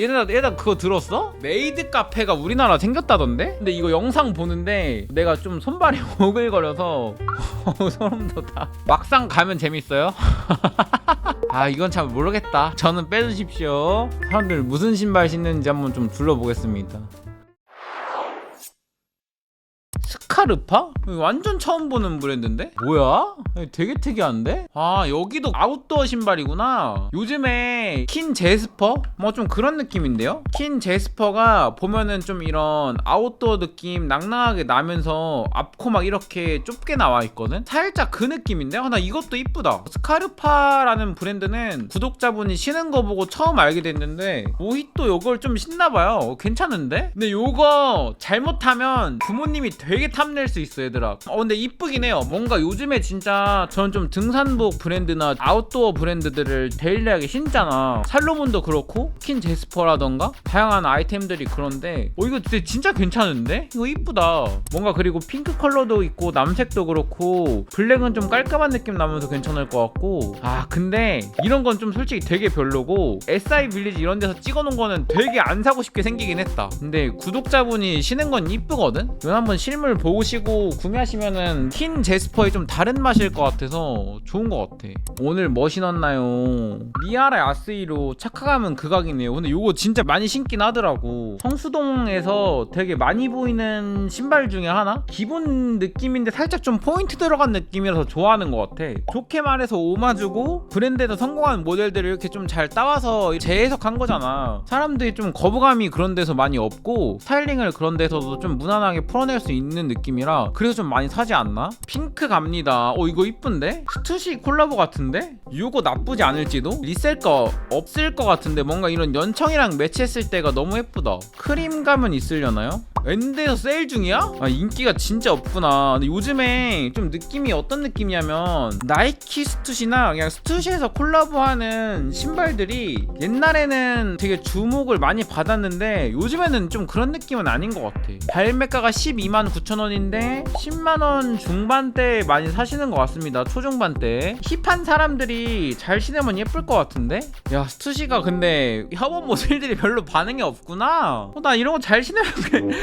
얘네가 얘네가 그거 들었어? 메이드 카페가 우리나라 생겼다던데? 근데 이거 영상 보는데 내가 좀 손발이 오글거려서 소름 돋아. 막상 가면 재밌어요? 아 이건 잘 모르겠다. 저는 빼주십시오. 사람들 무슨 신발 신는지 한번 좀 둘러보겠습니다. 스카르파? 완전 처음 보는 브랜드인데? 뭐야? 되게 특이한데? 아 여기도 아웃도어 신발이구나 요즘에 킨 제스퍼? 뭐 좀 그런 느낌인데요? 킨 제스퍼가 보면은 좀 이런 아웃도어 느낌 낭낭하게 나면서 앞코 막 이렇게 좁게 나와 있거든? 살짝 그 느낌인데? 아, 나 이것도 이쁘다 스카르파라는 브랜드는 구독자분이 신은 거 보고 처음 알게 됐는데 모히또 요걸 좀 신나봐요 괜찮은데? 근데 요거 잘못하면 부모님이 되게 탐낼 수 있어 얘들아. 어 근데 이쁘긴 해요. 뭔가 요즘에 진짜 저는 좀 등산복 브랜드나 아웃도어 브랜드들을 데일리하게 신잖아. 살로몬도 그렇고 킨 제스퍼라던가? 다양한 아이템들이 그런데 어 이거 진짜, 진짜 괜찮은데? 이거 이쁘다. 뭔가 그리고 핑크 컬러도 있고 남색도 그렇고 블랙은 좀 깔끔한 느낌 나면서 괜찮을 것 같고. 아 근데 이런 건 좀 솔직히 되게 별로고 SI 빌리지 이런 데서 찍어놓은 거는 되게 안 사고 싶게 생기긴 했다. 근데 구독자분이 신은 건 이쁘거든? 이건 한번 실물 보 시고 구매하시면은 흰 제스퍼의 좀 다른 맛일 것 같아서 좋은 것 같아. 오늘 뭐 신었나요? 리아라 야스이로 착각하면 극악이네요. 근데 요거 진짜 많이 신긴 하더라고. 성수동에서 되게 많이 보이는 신발 중에 하나? 기본 느낌인데 살짝 좀 포인트 들어간 느낌이라서 좋아하는 것 같아. 좋게 말해서 오마주고 브랜드에서 성공한 모델들을 이렇게 좀 잘 따와서 재해석한 거잖아. 사람들이 좀 거부감이 그런 데서 많이 없고 스타일링을 그런 데서도 좀 무난하게 풀어낼 수 있는 느낌 이라 그래서 좀 많이 사지 않나? 핑크 갑니다 어 이거 이쁜데? 스투시 콜라보 같은데? 이거 나쁘지 않을지도? 리셀 거 없을 것 같은데 뭔가 이런 연청이랑 매치했을 때가 너무 예쁘다 크림 가면 있으려나요? 엔드에서 세일 중이야? 아 인기가 진짜 없구나. 근데 요즘에 좀 느낌이 어떤 느낌이냐면 나이키 스투시나 그냥 스투시에서 콜라보하는 신발들이 옛날에는 되게 주목을 많이 받았는데 요즘에는 좀 그런 느낌은 아닌 것 같아. 발매가가 12만 9천 원인데 10만 원 중반대 많이 사시는 것 같습니다. 초중반대 힙한 사람들이 잘 신으면 예쁠 것 같은데? 야 스투시가 근데 협업 모델들이 별로 반응이 없구나? 어, 나 이런 거 잘 신으면 그래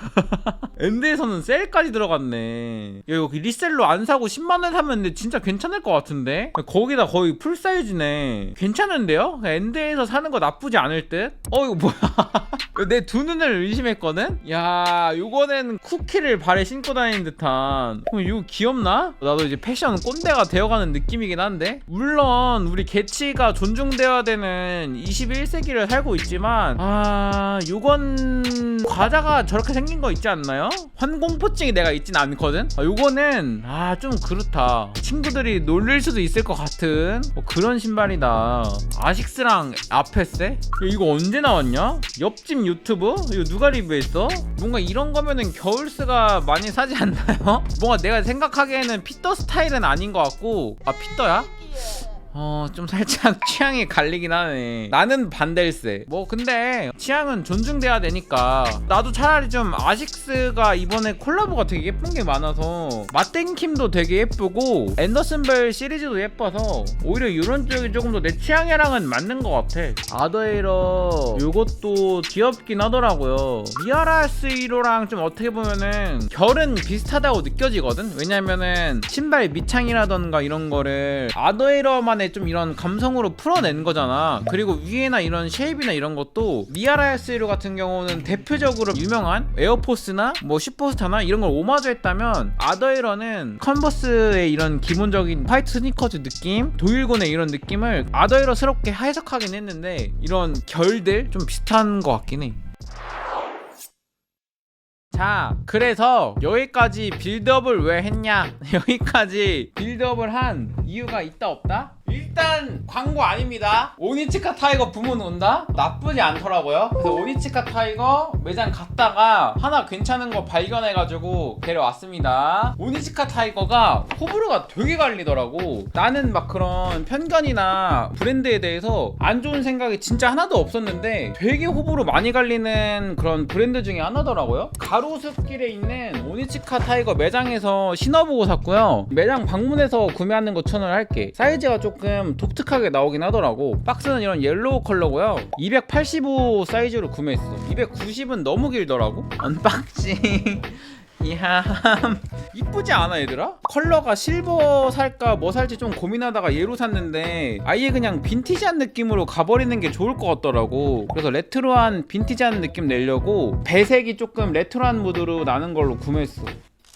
엔드에서는 세일까지 들어갔네. 야, 이거 리셀로 안 사고 10만원 사면 진짜 괜찮을 것 같은데? 거기다 거의 풀사이즈네. 괜찮은데요? 엔드에서 사는 거 나쁘지 않을 듯? 어, 이거 뭐야? 내 두 눈을 의심했거든? 야, 요거는 쿠키를 발에 신고 다니는 듯한. 그럼 이거 귀엽나? 나도 이제 패션 꼰대가 되어가는 느낌이긴 한데? 물론, 우리 개치가 존중되어야 되는 21세기를 살고 있지만, 아, 요건 과자가 저렇게 생긴 거 있지 않나요? 환공포증이 내가 있진 않거든? 아, 요거는, 아, 좀 그렇다. 친구들이 놀릴 수도 있을 것 같은 뭐 그런 신발이다. 아식스랑 아페세? 야, 이거 언제 나왔냐? 옆집 유튜브? 이거 누가 리뷰했어? 뭔가 이런 거면은 겨울스가 많이 사지 않나요? 뭔가 내가 생각하기에는 피터 스타일은 아닌 것 같고 아 피터야? 어, 좀 살짝 취향이 갈리긴 하네. 나는 반댈세. 뭐, 근데 취향은 존중돼야 되니까. 나도 차라리 좀 아식스가 이번에 콜라보가 되게 예쁜 게 많아서 마땡킴도 되게 예쁘고 앤더슨벨 시리즈도 예뻐서 오히려 이런 쪽이 조금 더 내 취향이랑은 맞는 것 같아. 아더에러 요것도 귀엽긴 하더라고요. 미아라스이로랑 좀 어떻게 보면은 결은 비슷하다고 느껴지거든? 왜냐면은 신발 밑창이라던가 이런 거를 아더에러만 의 좀 이런 감성으로 풀어낸 거잖아. 그리고 위에나 이런 쉐입이나 이런 것도 미아라스이로 같은 경우는 대표적으로 유명한 에어포스나 뭐 슈퍼스타나 이런 걸 오마주했다면 아더에러는 컨버스의 이런 기본적인 화이트 스니커즈 느낌, 도일곤의 이런 느낌을 아더에러스럽게 해석하긴 했는데 이런 결들 좀 비슷한 것 같긴 해. 자, 그래서 여기까지 빌드업을 왜 했냐? 여기까지 빌드업을 한 이유가 있다 없다? 일단 광고 아닙니다. 오니치카 타이거 부문 온다? 나쁘지 않더라고요. 그래서 오니치카 타이거 매장 갔다가 하나 괜찮은 거 발견해가지고 데려왔습니다. 오니치카 타이거가 호불호가 되게 갈리더라고. 나는 막 그런 편견이나 브랜드에 대해서 안 좋은 생각이 진짜 하나도 없었는데 되게 호불호 많이 갈리는 그런 브랜드 중에 하나더라고요. 가로수길에 있는 오니치카 타이거 매장에서 신어보고 샀고요. 매장 방문해서 구매하는 거 추천을 할게. 사이즈가 조금 조금 독특하게 나오긴 하더라고. 박스는 이런 옐로우 컬러고요. 285 사이즈로 구매했어. 290은 너무 길더라고. 언박싱. 이야 이쁘지 않아 얘들아? 컬러가 실버 살까 뭐 살지 좀 고민하다가 얘로 샀는데 아예 그냥 빈티지한 느낌으로 가버리는 게 좋을 것 같더라고. 그래서 레트로한 빈티지한 느낌 내려고 배색이 조금 레트로한 무드로 나는 걸로 구매했어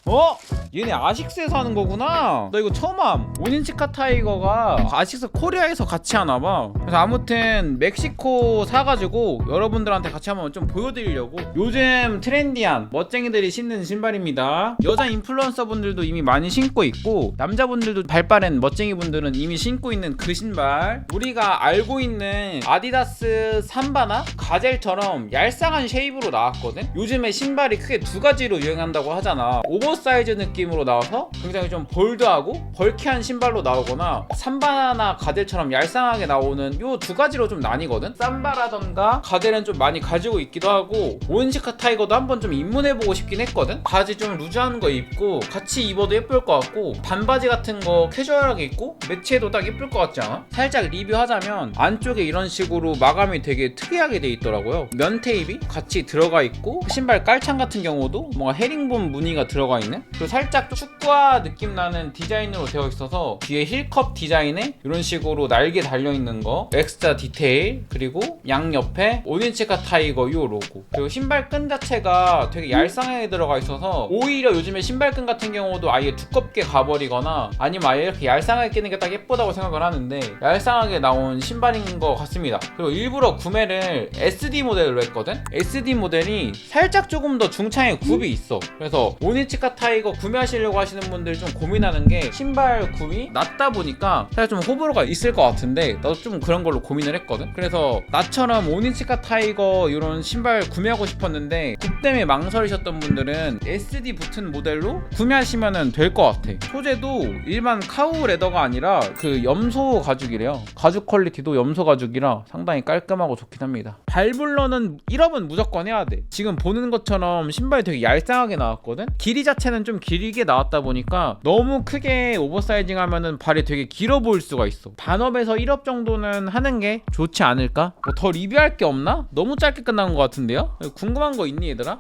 어? 얘네 아식스에서 하는 거구나. 나 이거 처음 함. 오닌치카 타이거가 아식스 코리아에서 같이 하나 봐. 그래서 아무튼 멕시코 사가지고 여러분들한테 같이 한번 좀 보여드리려고. 요즘 트렌디한 멋쟁이들이 신는 신발입니다. 여자 인플루언서 분들도 이미 많이 신고 있고 남자분들도 발 빠른 멋쟁이 분들은 이미 신고 있는 그 신발. 우리가 알고 있는 아디다스 삼바나 가젤처럼 얄쌍한 쉐입으로 나왔거든. 요즘에 신발이 크게 두 가지로 유행한다고 하잖아. 오버 사이즈 느낌으로 나와서 굉장히 좀 볼드하고 벌키한 신발로 나오거나 삼바나 가델처럼 얄쌍하게 나오는 요 두 가지로 좀 나뉘거든? 삼바라던가 가델은 좀 많이 가지고 있기도 하고 오인시카 타이거도 한번 좀 입문해보고 싶긴 했거든? 바지 좀 루즈한 거 입고 같이 입어도 예쁠 것 같고 반바지 같은 거 캐주얼하게 입고 매치해도 딱 예쁠 것 같지 않아? 살짝 리뷰하자면 안쪽에 이런 식으로 마감이 되게 특이하게 돼 있더라고요. 면 테이프 같이 들어가 있고 신발 깔창 같은 경우도 뭔가 헤링본 무늬가 들어가 있는 그리고 살짝 축구화 느낌 나는 디자인으로 되어 있어서 뒤에 힐컵 디자인에 이런 식으로 날개 달려 있는 거 엑스트라 디테일 그리고 양 옆에 오닌치카 타이거 요 로고. 그리고 신발끈 자체가 되게 얄쌍하게 들어가 있어서 오히려 요즘에 신발끈 같은 경우도 아예 두껍게 가버리거나 아니면 아예 이렇게 얄쌍하게 끼는 게 딱 예쁘다고 생각을 하는데 얄쌍하게 나온 신발인 것 같습니다. 그리고 일부러 구매를 SD 모델로 했거든? SD 모델이 살짝 조금 더 중창에 굽이 있어. 그래서 오니치카 타이거 구매하시려고 하시는 분들 좀 고민하는 게 신발 굽이 낮다 보니까 사실 좀 호불호가 있을 것 같은데 나도 좀 그런 걸로 고민을 했거든. 그래서 나처럼 오니치카 타이거 이런 신발 구매하고 싶었는데 굽 때문에 망설이셨던 분들은 SD 붙은 모델로 구매하시면 될 것 같아. 소재도 일반 카우 레더가 아니라 그 염소 가죽이래요. 가죽 퀄리티도 염소 가죽이라 상당히 깔끔하고 좋긴 합니다. 발블러는 1업은 무조건 해야 돼. 지금 보는 것처럼 신발이 되게 얄쌍하게 나왔거든? 길이 자체 는 좀 길게 나왔다 보니까 너무 크게 오버사이징 하면은 발이 되게 길어 보일 수가 있어 반업에서 1업 정도는 하는 게 좋지 않을까? 뭐 더 리뷰할 게 없나? 너무 짧게 끝난 것 같은데요? 궁금한 거 있니 얘들아?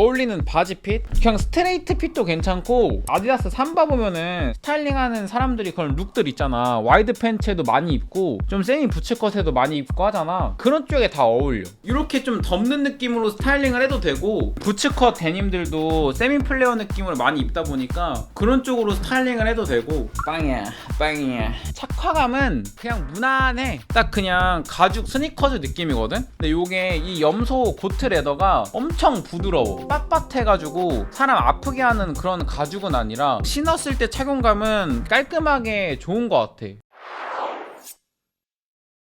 어울리는 바지 핏? 그냥 스트레이트 핏도 괜찮고 아디다스 삼바 보면은 스타일링하는 사람들이 그런 룩들 있잖아. 와이드 팬츠에도 많이 입고 좀 세미 부츠컷에도 많이 입고 하잖아. 그런 쪽에 다 어울려. 이렇게 좀 덮는 느낌으로 스타일링을 해도 되고 부츠컷 데님들도 세미 플레어 느낌으로 많이 입다 보니까 그런 쪽으로 스타일링을 해도 되고. 빵이야 빵이야. 착화감은 그냥 무난해. 딱 그냥 가죽 스니커즈 느낌이거든? 근데 요게 이 염소 고트 레더가 엄청 부드러워 빳빳해가지고 사람 아프게 하는 그런 가죽은 아니라 신었을 때 착용감은 깔끔하게 좋은 것 같아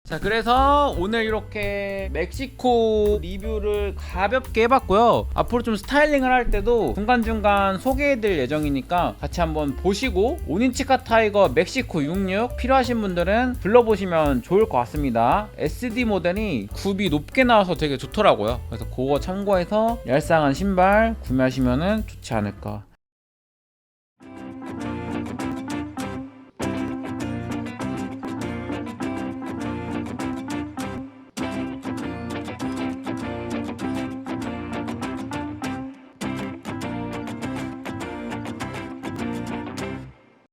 자 그래서 오늘 이렇게 멕시코 리뷰를 가볍게 해봤고요. 앞으로 좀 스타일링을 할 때도 중간중간 소개해드릴 예정이니까 같이 한번 보시고 오닌치카 타이거 멕시코 66 필요하신 분들은 불러보시면 좋을 것 같습니다. SD 모델이 굽이 높게 나와서 되게 좋더라고요. 그래서 그거 참고해서 얄쌍한 신발 구매하시면 좋지 않을까